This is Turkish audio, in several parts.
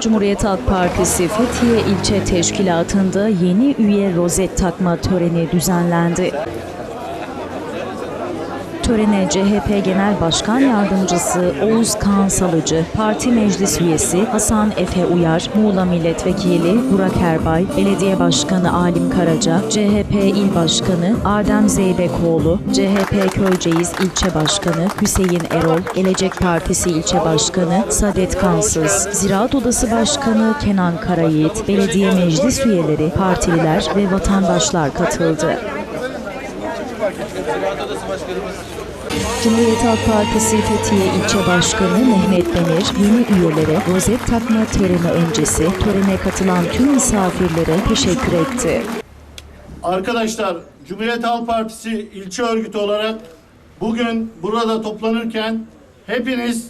Cumhuriyet Halk Partisi Fethiye İlçe Teşkilatı'nda yeni üye rozet takma töreni düzenlendi. Törene CHP Genel Başkan Yardımcısı Oğuz Kağan Salıcı, Parti Meclis Üyesi Hasan Efe Uyar, Muğla Milletvekili Burak Erbay, Belediye Başkanı Alim Karaca, CHP İl Başkanı Adem Zeybekoğlu, CHP Köyceğiz İlçe Başkanı Hüseyin Erol, Gelecek Partisi İlçe Başkanı Sadet Kansız, Ziraat Odası Başkanı Kenan Karayiğit, belediye meclis üyeleri, partililer ve vatandaşlar katıldı. Cumhuriyet Halk Partisi Fethiye İlçe Başkanı Mehmet Demir, yeni üyelere rozet takma töreni öncesi törene katılan tüm misafirlere teşekkür etti. Arkadaşlar, Cumhuriyet Halk Partisi ilçe örgütü olarak bugün burada toplanırken hepiniz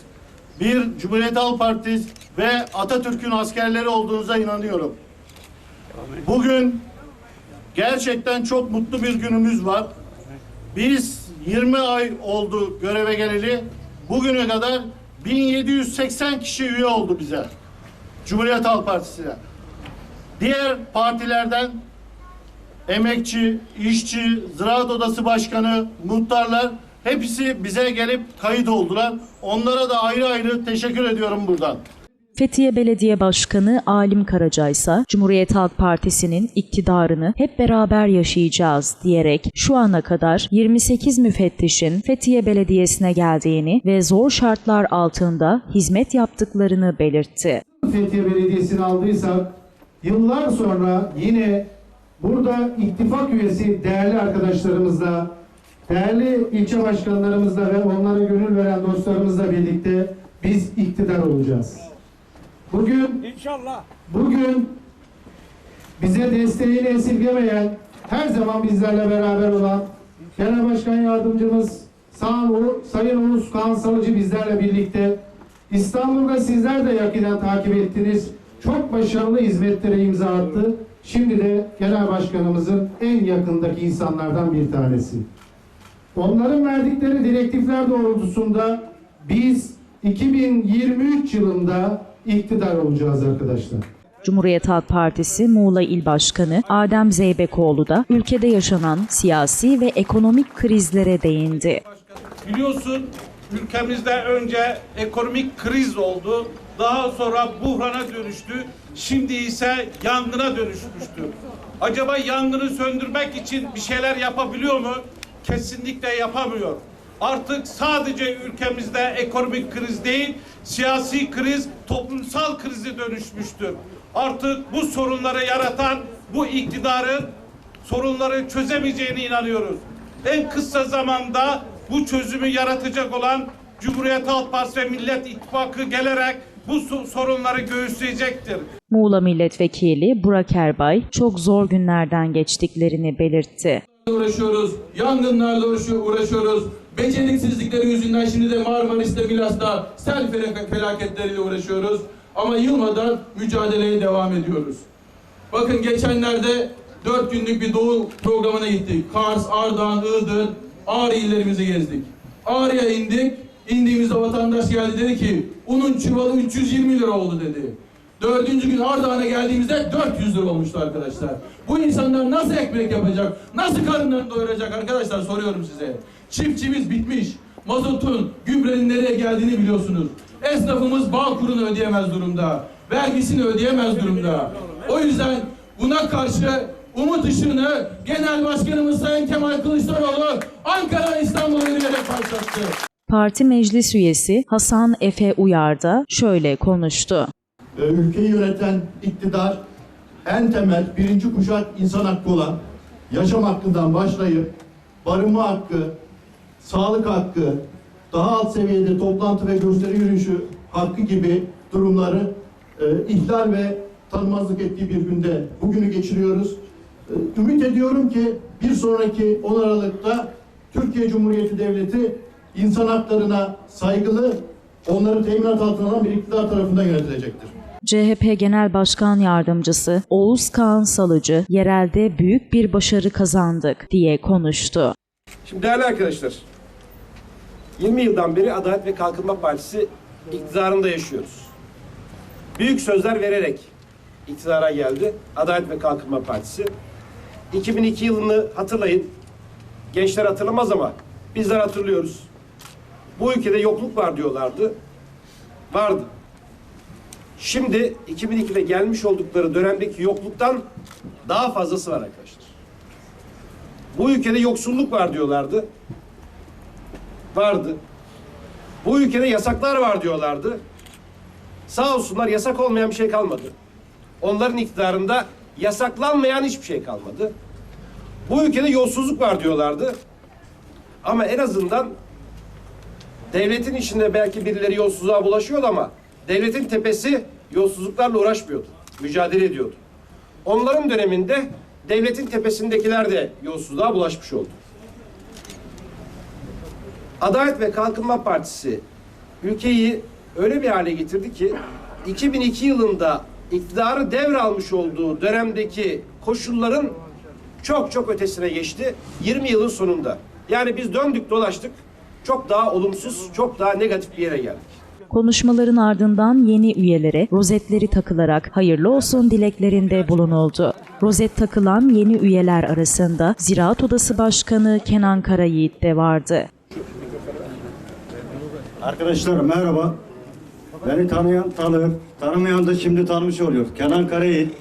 bir Cumhuriyet Halk Partisi ve Atatürk'ün askerleri olduğunuza inanıyorum. Bugün gerçekten çok mutlu bir günümüz var. Biz 20 ay oldu göreve geleli. Bugüne kadar 1780 kişi üye oldu bize. Cumhuriyet Halk Partisi'ne. Diğer partilerden emekçi, işçi, ziraat odası başkanı, muhtarlar hepsi bize gelip kayıt oldular. Onlara da ayrı ayrı teşekkür ediyorum buradan. Fethiye Belediye Başkanı Alim Karaca ise Cumhuriyet Halk Partisi'nin iktidarını hep beraber yaşayacağız diyerek şu ana kadar 28 müfettişin Fethiye Belediyesi'ne geldiğini ve zor şartlar altında hizmet yaptıklarını belirtti. Fethiye Belediyesi'ni aldıysak yıllar sonra yine burada ittifak üyesi değerli arkadaşlarımızla, değerli ilçe başkanlarımızla ve onlara gönül veren dostlarımızla birlikte biz iktidar olacağız. Bugün İnşallah. Bugün bize desteğini esirgemeyen, her zaman bizlerle beraber olan Genel Başkan Yardımcımız Sayın, Oğuz Kağan Salıcı bizlerle birlikte İstanbul'da sizler de yakinen takip ettiniz. Çok başarılı hizmetlere imza attı. Şimdi de Genel Başkanımızın en yakındaki insanlardan bir tanesi. Onların verdikleri direktifler doğrultusunda biz 2023 yılında iktidar olacağız arkadaşlar. Cumhuriyet Halk Partisi Muğla İl Başkanı Adem Zeybekoğlu da ülkede yaşanan siyasi ve ekonomik krizlere değindi. Biliyorsun ülkemizde önce ekonomik kriz oldu. Daha sonra buhrana dönüştü. Şimdi ise yangına dönüşmüştür. Acaba yangını söndürmek için bir şeyler yapabiliyor mu? Kesinlikle yapamıyor. Artık sadece ülkemizde ekonomik kriz değil, siyasi kriz, toplumsal krizi dönüşmüştür. Artık bu sorunları yaratan bu iktidarın sorunları çözemeyeceğine inanıyoruz. En kısa zamanda bu çözümü yaratacak olan Cumhuriyet Halk Partisi ve Millet İttifakı gelerek bu so- sorunları göğüsleyecektir. Muğla Milletvekili Burak Erbay çok zor günlerden geçtiklerini belirtti. uğraşıyoruz. Yangınlarla uğraşıyor- uğraşıyoruz. Beceriksizlikleri yüzünden şimdi de Marmaris'te, Milas'ta sel fel- felaketleriyle uğraşıyoruz. Ama yılmadan mücadeleye devam ediyoruz. Bakın geçenlerde dört günlük bir doğu programına gittik. Kars, Ardahan, Iğdır, Ağrı illerimizi gezdik. Ağrı'ya indik. İndiğimizde vatandaş geldi dedi ki unun çuvalı 320 lira oldu dedi. Dördüncü gün Ardahan'a geldiğimizde 400 lira olmuştu arkadaşlar. Bu insanlar nasıl ekmek yapacak? Nasıl karınlarını doyuracak arkadaşlar soruyorum size. Çiftçimiz bitmiş. Mazotun, gübrenin nereye geldiğini biliyorsunuz. Esnafımız bağ kurunu ödeyemez durumda. Vergisini ödeyemez durumda. O yüzden buna karşı umut ışığını Genel Başkanımız Sayın Kemal Kılıçdaroğlu Ankara İstanbul'a yürüyerek başlattı. Parti meclis üyesi Hasan Efe Uyar da şöyle konuştu. Ee, Ülkeyi yöneten iktidar en temel birinci kuşak insan hakkı olan yaşam hakkından başlayıp barınma hakkı, sağlık hakkı, daha alt seviyede toplantı ve gösteri yürüyüşü hakkı gibi durumları e, ihlal ve tanımazlık ettiği bir günde bugünü geçiriyoruz. E, ümit ediyorum ki bir sonraki 10 Aralık'ta Türkiye Cumhuriyeti Devleti insan haklarına saygılı, onları teminat altına alan bir iktidar tarafından yönetilecektir. CHP Genel Başkan Yardımcısı Oğuz Kağan Salıcı yerelde büyük bir başarı kazandık diye konuştu. Şimdi değerli arkadaşlar, 20 yıldan beri Adalet ve Kalkınma Partisi iktidarında yaşıyoruz. büyük sözler vererek iktidara geldi. Adalet ve Kalkınma Partisi. 2002 yılını hatırlayın. Gençler hatırlamaz ama bizler hatırlıyoruz. Bu ülkede yokluk var diyorlardı. Vardı. Şimdi 2002'de gelmiş oldukları dönemdeki yokluktan daha fazlası var arkadaşlar. Bu ülkede yoksulluk var diyorlardı. Vardı. Bu ülkede yasaklar var diyorlardı. Sağ olsunlar yasak olmayan bir şey kalmadı. Onların iktidarında yasaklanmayan hiçbir şey kalmadı. Bu ülkede yolsuzluk var diyorlardı. Ama en azından devletin içinde belki birileri yolsuzluğa bulaşıyordu ama devletin tepesi yolsuzluklarla uğraşmıyordu. Mücadele ediyordu. Onların döneminde devletin tepesindekiler de yolsuzluğa bulaşmış oldu. Adalet ve Kalkınma Partisi ülkeyi öyle bir hale getirdi ki 2002 yılında iktidarı devralmış olduğu dönemdeki koşulların çok çok ötesine geçti 20 yılın sonunda. Yani biz döndük dolaştık çok daha olumsuz, çok daha negatif bir yere geldik. Konuşmaların ardından yeni üyelere rozetleri takılarak hayırlı olsun dileklerinde bulunuldu. Rozet takılan yeni üyeler arasında Ziraat Odası Başkanı Kenan Karayiğit de vardı. Arkadaşlar merhaba. Beni tanıyan tanır, tanımayan da şimdi tanımış oluyor. Kenan Karayiğit.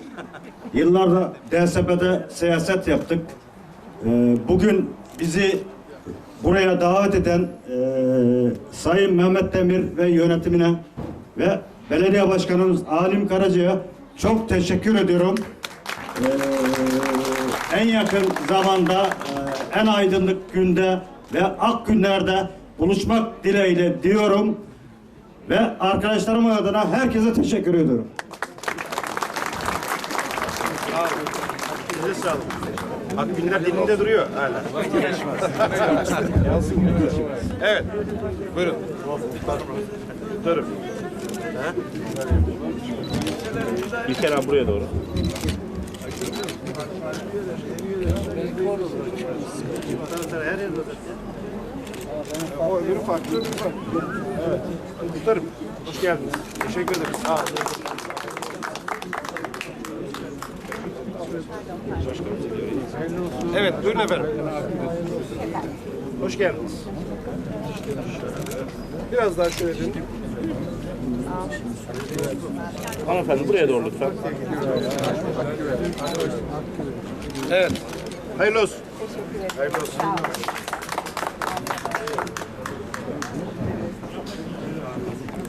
Yıllarda DSP'de siyaset yaptık. Ee, bugün bizi buraya davet eden e, Sayın Mehmet Demir ve yönetimine ve belediye başkanımız Alim Karaca'ya çok teşekkür ediyorum. Ee, en yakın zamanda, e, en aydınlık günde ve ak günlerde buluşmak dileğiyle diyorum ve arkadaşlarım adına herkese teşekkür ediyorum. Size sağlık. Akgünler dilinde duruyor hala. evet. Buyurun. Ha? İlker abi buraya doğru. O öbürü farklı, öbürü farklı. Evet. Tutarım. Hoş geldiniz. Teşekkür ederim. Sağ olun. Evet, buyurun efendim. Hoş geldiniz. Biraz daha şöyle dönün. Hanımefendi buraya doğru lütfen. Evet. Hayırlı olsun. Hayırlı olsun.